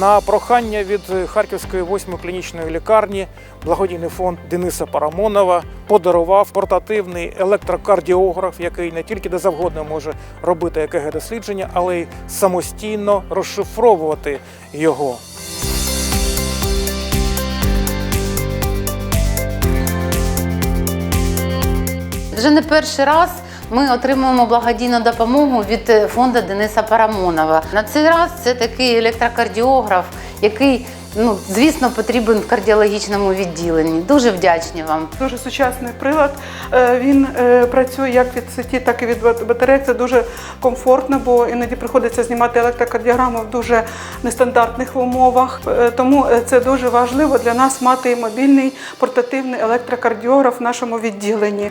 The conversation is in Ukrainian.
На прохання від Харківської 8 клінічної лікарні благодійний фонд Дениса Парамонова подарував портативний електрокардіограф, який не тільки де завгодно може робити ЕКГ дослідження, але й самостійно розшифровувати його. Вже не перший раз ми отримуємо благодійну допомогу від е, фонду Дениса Парамонова. На цей раз це такий електрокардіограф, який, ну, звісно, потрібен в кардіологічному відділенні. Дуже вдячні вам. Дуже сучасний прилад. Е, Він е, працює як від сеті, так і від бат- батарей. Це дуже комфортно, бо іноді приходиться знімати електрокардіограму в дуже нестандартних умовах. Тому це дуже важливо для нас мати мобільний портативний електрокардіограф в нашому відділенні.